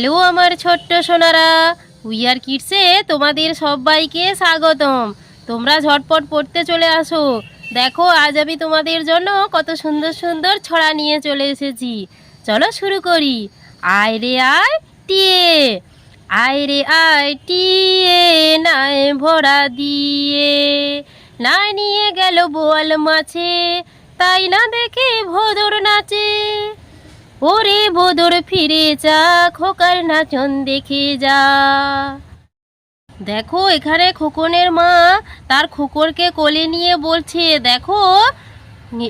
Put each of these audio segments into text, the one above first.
Hello আমার ছোট্ট Sonara wear কিডসে তোমাদের সবাইকে স্বাগতম। তোমরা ঝটপট পড়তে চলে আসো। দেখো, আজ আমি তোমাদের জন্য কত সুন্দর সুন্দর ছড়া নিয়ে চলে এসেছি। চলো শুরু করি। আয় রে আয়, টিয়ে। আয় রে আয়, টিয়ে। নাই ভরা দিয়ে। নাই নিয়ে গেল বোয়াল মাছে। তাই না দেখে ভোদর নাচে। ওরে বোদর ফিরে যা, খোকার নাচন দেখে যা। দেখো, এখানে খোকনের মা তার খোকরকে কোলে নিয়ে বলছে, দেখো,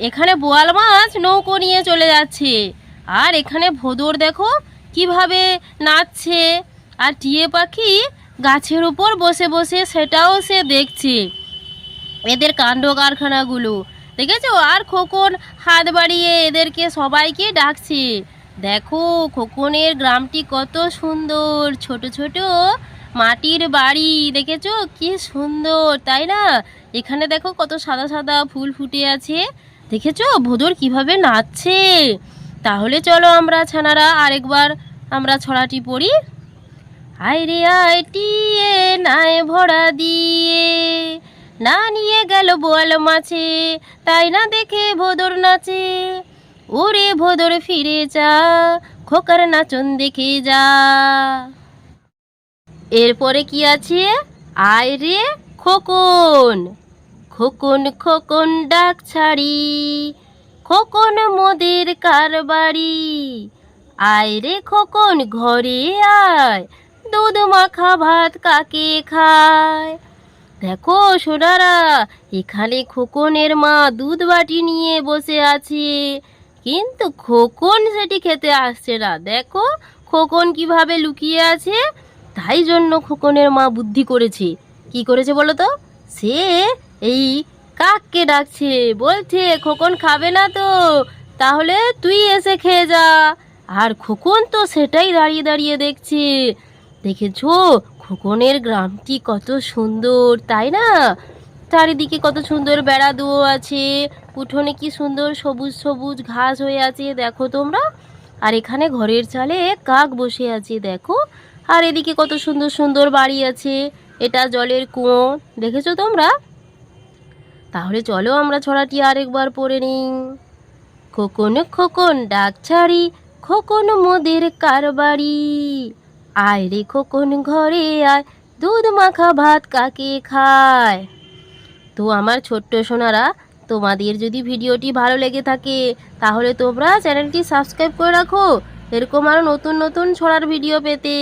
এখানে বোয়াল মাছ নৌকো নিয়ে চলে যাচ্ছে। আর এখানে ভোদর দেখো, কীভাবে নাচছে। আর টিয়ে পাখি গাছের উপর বসে বসে সেটাও সে দেখছে। এদের কাণ্ড কারখানাগুলো দেখেছ আর খোকন হাত বাড়িয়ে এদেরকে সবাইকে ডাকছে। দেখো, খোকনের গ্রামটি কত সুন্দর। ছোট ছোট মাটির বাড়ি, দেখেছ? কি সুন্দর, তাই না? এখানে দেখো কত সাদা সাদা ফুল ফুটে আছে। দেখেছ? ভোদর কীভাবে নাচছে। তাহলে চলো আমরা ছানারা আরেকবার আমরা ছড়াটি পড়ি। আয় রে, আয়, টিয়ে নাই ভরা দিয়ে। না নিয়ে গেল বোয়াল মাছে, তাই না দেখে ভোদর নাচে। ওরে ভোদর ফিরে যা, খোকার নাচন দেখে যা। এরপরে কি আছে? আয় রে খোকন খোকন খোকন ডাক ছাড়ি, খোকন মোদের কারবাড়ি আয় রে খোকন, ঘরে আয়, দুধ মাখা ভাত কাকে খায়? দেখো সোনারা, এখানে খোকনের মা দুধ বাটি নিয়ে বসে আছে। কিন্তু খোকন সেটি খেতে আসছে না। দেখো, খোকন কীভাবে লুকিয়ে আছে? তাই জন্য খোকনের মা বুদ্ধি করেছে। কি করেছে বলো তো? সে এই কাককে ডাকছে, বলছে, খোকন খাবে না তো, তাহলে তুই এসে খেয়ে যা। আর খোকন তো সেটাই দাঁড়িয়ে দাঁড়িয়ে দেখছে। দেখেছ? খোকনের গ্রামটি কত সুন্দর, তাই না? চারিদিকে কত সুন্দর বেড়া দুয়ো আছে, উঠোনে কি সুন্দর সবুজ সবুজ ঘাস হয়ে আছে, দেখো তোমরা। আর এখানে ঘরের চালে কাক বসে আছে, দেখো। আর এদিকে কত সুন্দর সুন্দর বাড়ি আছে, এটা জলের কুয়ো, দেখেছ তোমরা? তাহলে চলো আমরা ছড়াটি আরেকবার পড়ে নিই। খোকন খোকন ডাক ছাড়ি, খোকন মোদের কারবাড়ি আয় রে খোকন ঘরে আয়, দুধ মাখা ভাত কাকে খায়? তো আমার ছোট্ট সোনারা, তোমাদের যদি ভিডিওটি ভালো লেগে থাকে, তাহলে তোমরা চ্যানেলটি সাবস্ক্রাইব করে রাখো। এরকম আরও নতুন নতুন ছড়ার ভিডিও পেতে।